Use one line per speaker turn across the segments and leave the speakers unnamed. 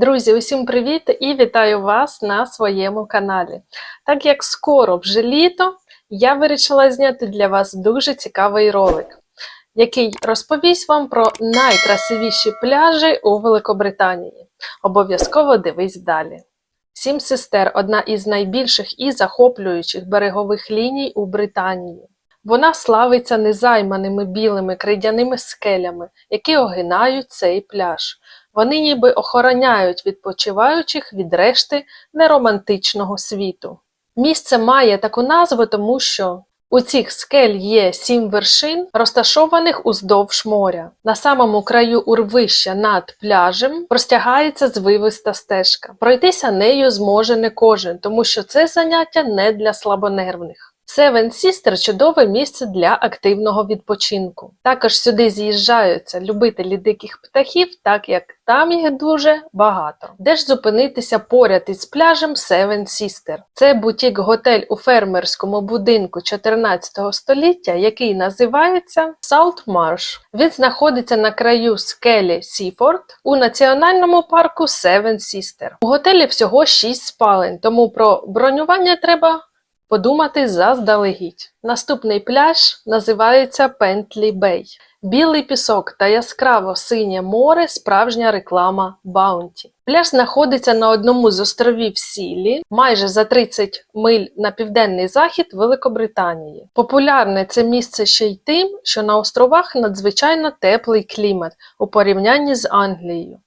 Друзі, усім привіт і вітаю вас на своєму каналі. Так як скоро вже літо, я вирішила зняти для вас дуже цікавий ролик, який розповість вам про найкрасивіші пляжі у Великобританії. Обов'язково дивись далі. Сім сестер одна із найбільших і захоплюючих берегових ліній у Британії. Вона славиться незайманими білими крейдяними скелями, які огинають цей пляж. Вони ніби охороняють відпочиваючих від решти неромантичного світу. Місце має таку назву, тому що у цих скель є сім вершин, розташованих уздовж моря. На самому краю урвища над пляжем простягається звивиста стежка. Пройтися нею зможе не кожен, тому що це заняття не для слабонервних. Севен Сістер чудове місце для активного відпочинку. Також сюди з'їжджаються любителі диких птахів, так як там їх дуже багато. Де ж зупинитися поряд із пляжем Севен Сістер? Це бутік-готель у фермерському будинку 14 століття, який називається Salt Marsh. Він знаходиться на краю скелі Сіфорд у національному парку Севен Сістер. У готелі всього 6 спалень, тому про бронювання треба подумати заздалегідь. Наступний пляж називається Пентлі Бей. Білий пісок та яскраво синє море справжня реклама Баунті. Пляж знаходиться на одному з островів Сілі, майже за 30 миль на південний захід Великобританії. Популярне це місце ще й тим, що на островах надзвичайно теплий клімат у порівнянні з Англією.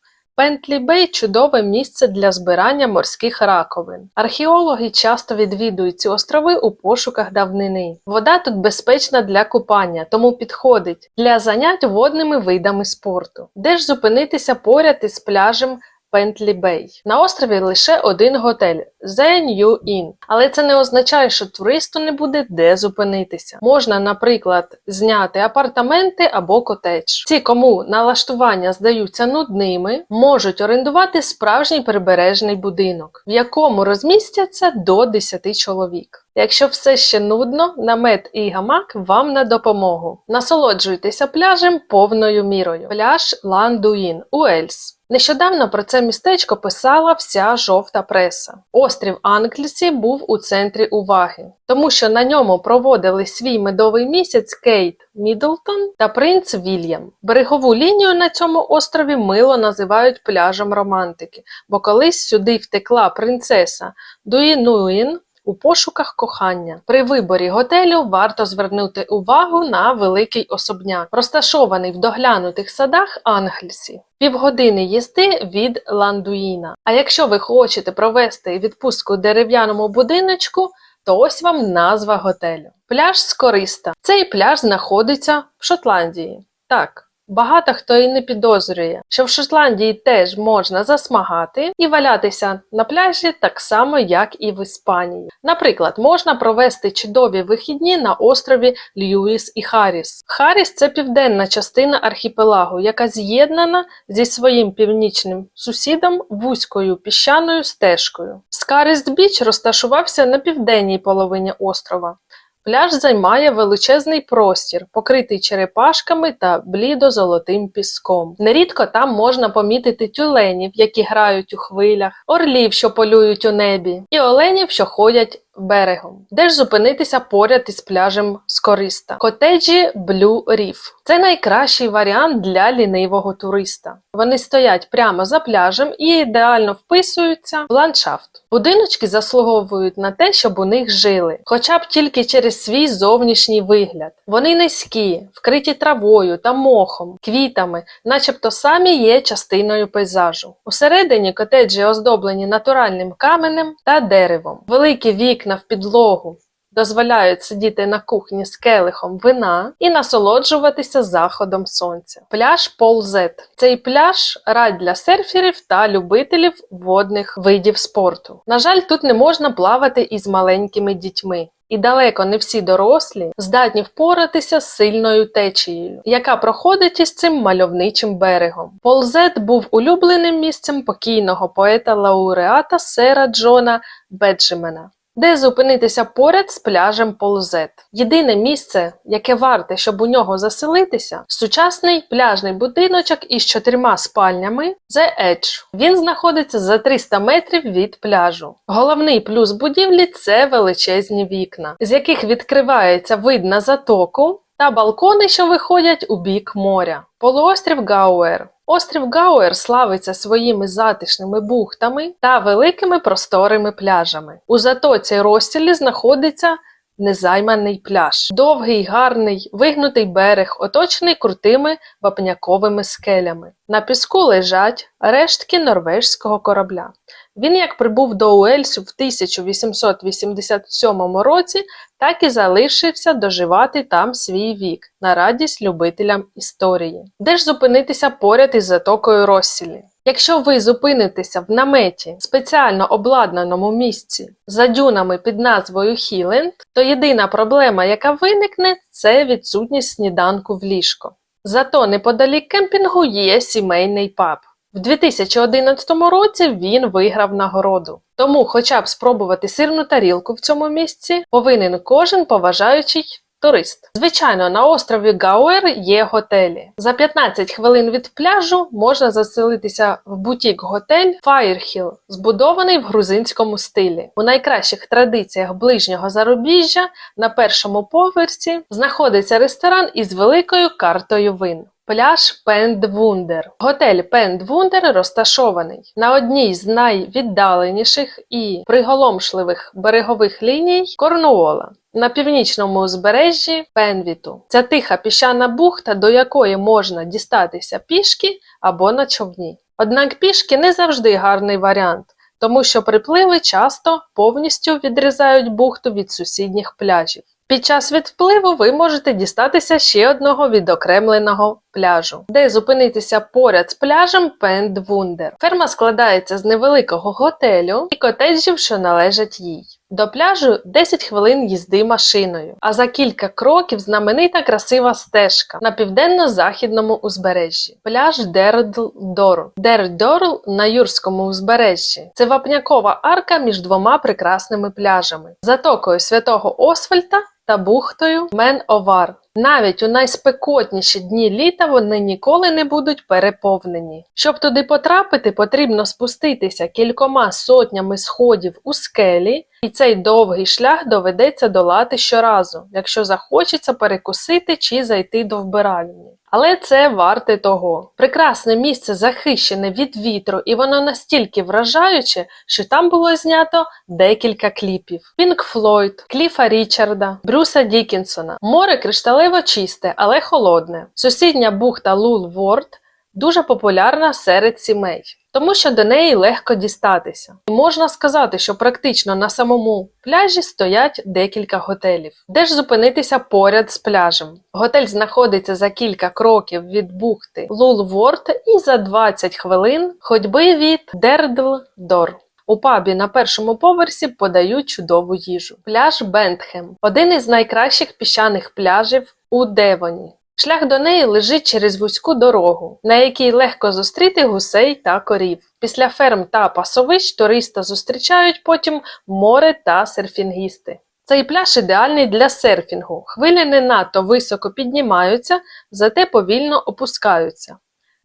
Пентлі Бей чудове місце для збирання морських раковин. Археологи часто відвідують ці острови у пошуках давнини. Вода тут безпечна для купання, тому підходить для занять водними видами спорту. Де ж зупинитися поряд із пляжем Пентлі Бей. На острові лише один готель The New Inn. Але це не означає, що туристу не буде де зупинитися. Можна, наприклад, зняти апартаменти або котедж. Ті, кому налаштування здаються нудними, можуть орендувати справжній прибережний будинок, в якому розмістяться до 10 чоловік. Якщо все ще нудно, намет і гамак вам на допомогу. Насолоджуйтеся пляжем повною мірою. Пляж Ландуїн, Уельс. Нещодавно про це містечко писала вся жовта преса. Острів Англісі був у центрі уваги, тому що на ньому проводили свій медовий місяць Кейт Мідлтон та принц Вільям. Берегову лінію на цьому острові мило називають пляжем романтики, бо колись сюди втекла принцеса Дуїнуїн у пошуках кохання. При виборі готелю варто звернути увагу на великий особняк, розташований в доглянутих садах Англісі. Півгодини їзди від Ландуїна. А якщо ви хочете провести відпустку дерев'яному будиночку, то ось вам назва готелю. Пляж Скориста. Цей пляж знаходиться в Шотландії. Так. Багато хто і не підозрює, що в Шотландії теж можна засмагати і валятися на пляжі так само, як і в Іспанії. Наприклад, можна провести чудові вихідні на острові Льюіс і Харріс. Харріс це південна частина архіпелагу, яка з'єднана зі своїм північним сусідом вузькою піщаною стежкою. Скаріст Біч розташувався на південній половині острова. Пляж займає величезний простір, покритий черепашками та блідо-золотим піском. Нерідко там можна помітити тюленів, які грають у хвилях, орлів, що полюють у небі, і оленів, що ходять берегом. Де ж зупинитися поряд із пляжем Скориста? Котеджі Blue Reef. Це найкращий варіант для лінивого туриста. Вони стоять прямо за пляжем і ідеально вписуються в ландшафт. Будиночки заслуговують на те, щоб у них жили, хоча б тільки через свій зовнішній вигляд. Вони низькі, вкриті травою та мохом, квітами, начебто самі є частиною пейзажу. Усередині котеджі оздоблені натуральним каменем та деревом. Великі вікна в підлогу дозволяють сидіти на кухні з келихом вина і насолоджуватися заходом сонця. Пляж Ползет. Цей пляж рай для серферів та любителів водних видів спорту. На жаль, тут не можна плавати із маленькими дітьми. І далеко не всі дорослі здатні впоратися з сильною течією, яка проходить із цим мальовничим берегом. Ползет був улюбленим місцем покійного поета-лауреата сера Джона Беджемена. Де зупинитися поряд з пляжем Ползет. Єдине місце, яке варте, щоб у нього заселитися, сучасний пляжний будиночок із чотирма спальнями The Edge. Він знаходиться за 300 метрів від пляжу. Головний плюс будівлі це величезні вікна, з яких відкривається вид на затоку та балкони, що виходять у бік моря. Полуострів Гауер. Острів Гауер славиться своїми затишними бухтами та великими просторими пляжами. У затоці Ростілі знаходиться незайманий пляж. Довгий, гарний, вигнутий берег, оточений крутими вапняковими скелями. На піску лежать рештки норвежського корабля. Він як прибув до Уельсу в 1887 році, так і залишився доживати там свій вік на радість любителям історії. Де ж зупинитися поряд із затокою Россілі? Якщо ви зупинитеся в наметі, спеціально обладнаному місці за дюнами під назвою Хіленд, то єдина проблема, яка виникне, це відсутність сніданку в ліжко. Зато неподалік кемпінгу є сімейний паб. В 2011 році він виграв нагороду. Тому, хоча б спробувати сирну тарілку в цьому місці, повинен кожен поважаючий турист. Звичайно, на острові Гауер є готелі. За 15 хвилин від пляжу можна заселитися в бутік-готель Firehill, збудований в грузинському стилі. У найкращих традиціях ближнього зарубіжжя на першому поверсі знаходиться ресторан із великою картою вин. Пляж Пендвундер. Готель Пендвундер розташований на одній з найвіддаленіших і приголомшливих берегових ліній Корнуола. На північному узбережжі Пенвіту. Це тиха піщана бухта, до якої можна дістатися пішки або на човні. Однак пішки не завжди гарний варіант, тому що припливи часто повністю відрізають бухту від сусідніх пляжів. Під час відпливу ви можете дістатися ще одного відокремленого пляжу, де зупинитися поряд з пляжем Пендвундер. Ферма складається з невеликого готелю і котеджів, що належать їй. До пляжу 10 хвилин їзди машиною, а за кілька кроків знаменита красива стежка на південно-західному узбережжі. Пляж Дердл-Дорл. Дердорл на Юрському узбережжі. Це вапнякова арка між двома прекрасними пляжами, затокою святого Освальта та бухтою Мен-Овар. Навіть у найспекотніші дні літа вони ніколи не будуть переповнені. Щоб туди потрапити, потрібно спуститися кількома сотнями сходів у скелі, і цей довгий шлях доведеться долати щоразу, якщо захочеться перекусити чи зайти до вбиральні. Але це варте того. Прекрасне місце захищене від вітру, і воно настільки вражаюче, що там було знято декілька кліпів: Пінк Флойд, Кліфа Річарда, Брюса Дікінсона. Море кришталево чисте, але холодне. Сусідня бухта Лул Ворд дуже популярна серед сімей, тому що до неї легко дістатися. Можна сказати, що практично на самому пляжі стоять декілька готелів, де ж зупинитися поряд з пляжем. Готель знаходиться за кілька кроків від бухти Лулворд і за 20 хвилин ходьби від Дердл-Дор. У пабі на першому поверсі подають чудову їжу. Пляж Бентхем один із найкращих піщаних пляжів у Девоні. Шлях до неї лежить через вузьку дорогу, на якій легко зустріти гусей та корів. Після ферм та пасовищ туриста зустрічають потім море та серфінгісти. Цей пляж ідеальний для серфінгу. Хвилі не надто високо піднімаються, зате повільно опускаються.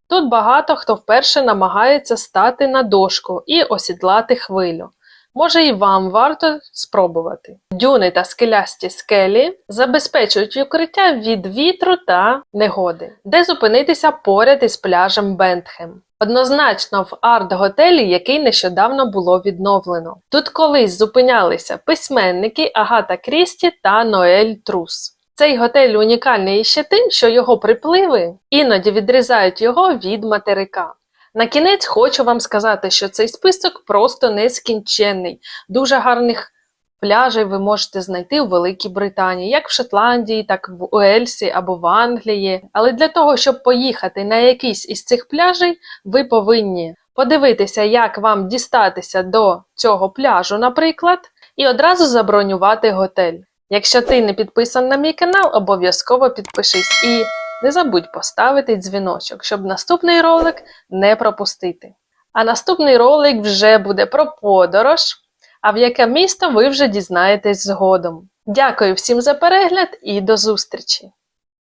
Тут багато хто вперше намагається стати на дошку і осідлати хвилю. Може і вам варто спробувати. Дюни та скелясті скелі забезпечують укриття від вітру та негоди, де зупинитися поряд із пляжем Бентхем. Однозначно в арт-готелі, який нещодавно було відновлено. Тут колись зупинялися письменники Агата Крісті та Ноель Трус. Цей готель унікальний іще тим, що його припливи іноді відрізають його від материка. На кінець хочу вам сказати, що цей список просто нескінченний. Дуже гарних пляжів ви можете знайти у Великій Британії, як в Шотландії, так в Уельсі або в Англії. Але для того, щоб поїхати на якийсь із цих пляжей, ви повинні подивитися, як вам дістатися до цього пляжу, наприклад, і одразу забронювати готель. Якщо ти не підписан на мій канал, обов'язково підпишись і не забудь поставити дзвіночок, щоб наступний ролик не пропустити. А наступний ролик вже буде про подорож, а в яке місто ви вже дізнаєтесь згодом. Дякую всім за перегляд і до зустрічі!